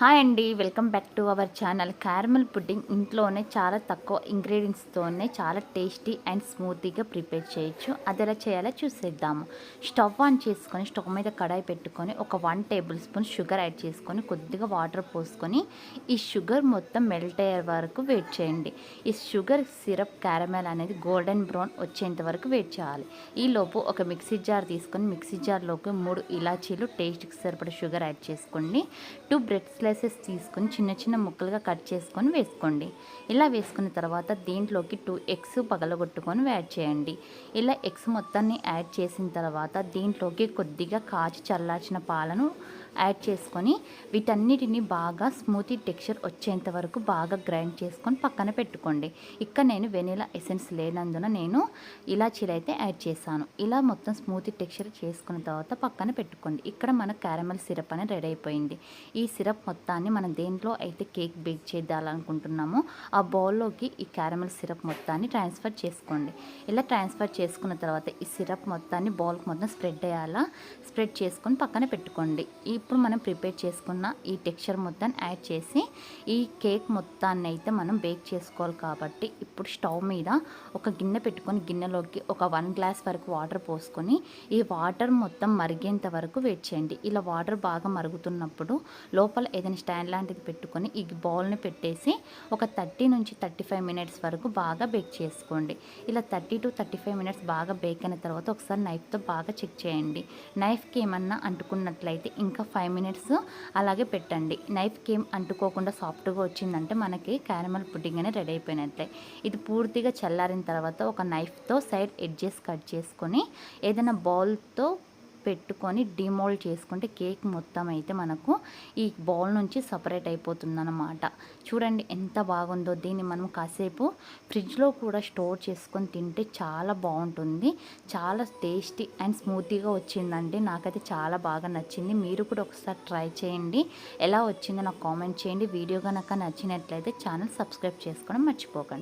Hi అండి welcome back to our channel. Caramel pudding ఇంట్లోనే చాలా తక్కువ ఇంగ్రీడియంట్స్తోనే చాలా టేస్టీ అండ్ స్మూతీగా ప్రిపేర్ చేయొచ్చు. అది ఎలా చేయాలో చూసేద్దాము. స్టవ్ ఆన్ చేసుకొని స్టవ్ మీద కడాయి పెట్టుకొని ఒక one table spoon sugar add చేసుకొని కొద్దిగా వాటర్ పోసుకొని ఈ షుగర్ మొత్తం మెల్ట్ అయ్యే వరకు వెయిట్ చేయండి. ఈ షుగర్ సిరప్ క్యారమెల్ అనేది గోల్డెన్ బ్రౌన్ వచ్చేంత వరకు వెయిట్ చేయాలి. ఈ లోపు ఒక మిక్సీ జార్ తీసుకొని మిక్సీ జార్లోకి మూడు ఇలాచీలు టేస్ట్కి సరిపడే షుగర్ యాడ్ చేసుకోండి. టూ బ్రెడ్ స్లైసెస్ తీసుకొని చిన్న చిన్న ముక్కలుగా కట్ చేసుకొని వేసుకోండి. ఇలా వేసుకున్న తర్వాత దీంట్లోకి టూ ఎగ్స్ పగలగొట్టుకొని యాడ్ చేయండి. ఇలా ఎగ్స్ మొత్తాన్ని యాడ్ చేసిన తర్వాత దీంట్లోకి కొద్దిగా కాచి చల్లార్చిన పాలను యాడ్ చేసుకొని వీటన్నిటిని బాగా స్మూతీ టెక్స్చర్ వచ్చేంత వరకు బాగా గ్రైండ్ చేసుకొని పక్కన పెట్టుకోండి. ఇక్కడ నేను వెనీలా ఎసెన్స్ లేనందున నేను ఇలాచీలు అయితే యాడ్ చేశాను. ఇలా మొత్తం స్మూతీ టెక్స్చర్ చేసుకున్న తర్వాత పక్కన పెట్టుకోండి. ఇక్కడ మన క్యారమల్ సిరప్ అనేది రెడీ అయిపోయింది. ఈ సిరప్ మొత్తాన్ని మనం దేంట్లో అయితే కేక్ బేక్ చేద్దాలనుకుంటున్నామో ఆ బౌల్లోకి ఈ క్యారమల్ సిరప్ మొత్తాన్ని ట్రాన్స్ఫర్ చేసుకోండి. ఇలా ట్రాన్స్ఫర్ చేసుకున్న తర్వాత ఈ సిరప్ మొత్తాన్ని బౌల్కి మొత్తం స్ప్రెడ్ అయ్యేలా స్ప్రెడ్ చేసుకొని పక్కన పెట్టుకోండి. ఇప్పుడు మనం ప్రిపేర్ చేసుకున్న ఈ టెక్స్చర్ మొత్తాన్ని యాడ్ చేసి ఈ కేక్ మొత్తాన్ని అయితే మనం బేక్ చేసుకోవాలి కాబట్టి ఇప్పుడు స్టవ్ మీద ఒక గిన్నె పెట్టుకొని గిన్నెలోకి ఒక వన్ గ్లాస్ వరకు వాటర్ పోసుకొని ఈ వాటర్ మొత్తం మరిగేంత వరకు వెయిట్ చేయండి. ఇలా వాటర్ బాగా మరుగుతున్నప్పుడు లోపల ఏదైనా స్టాండ్ లాంటిది పెట్టుకొని ఈ బౌల్ని పెట్టేసి ఒక థర్టీ నుంచి థర్టీ ఫైవ్ మినిట్స్ వరకు బాగా బేక్ చేసుకోండి. ఇలా thirty to thirty five minutes బాగా బేక్ అయిన తర్వాత ఒకసారి నైఫ్తో బాగా చెక్ చేయండి. నైఫ్కి ఏమన్నా అంటుకున్నట్లయితే ఇంకా ఫైవ్ మినిట్స్ అలాగే పెట్టండి. నైఫ్కి ఏం అంటుకోకుండా సాఫ్ట్గా వచ్చిందంటే మనకి క్యారమల్ పుడ్డింగ్ అనేది రెడీ అయిపోయినట్లే ఇది పూర్తిగా చల్లారిన తర్వాత ఒక నైఫ్తో సైడ్ ఎడ్జెస్ కట్ చేసుకొని ఏదైనా బౌల్తో పెట్టుకొని డిమోల్డ్ చేసుకుంటే కేక్ మొత్తం అయితే మనకు ఈ బౌల్ నుంచి సపరేట్ అయిపోతుందన్నమాట. చూడండి ఎంత బాగుందో. దీన్ని మనం కాసేపు ఫ్రిడ్జ్లో కూడా స్టోర్ చేసుకొని తింటే చాలా బాగుంటుంది. చాలా టేస్టీ అండ్ స్మూతీగా వచ్చిందండి. నాకైతే చాలా బాగా నచ్చింది. మీరు కూడా ఒకసారి ట్రై చేయండి. ఎలా వచ్చిందో నాకు కామెంట్ చేయండి. వీడియో కనుక నచ్చినట్లయితే ఛానల్ సబ్స్క్రైబ్ చేసుకోవడం మర్చిపోకండి.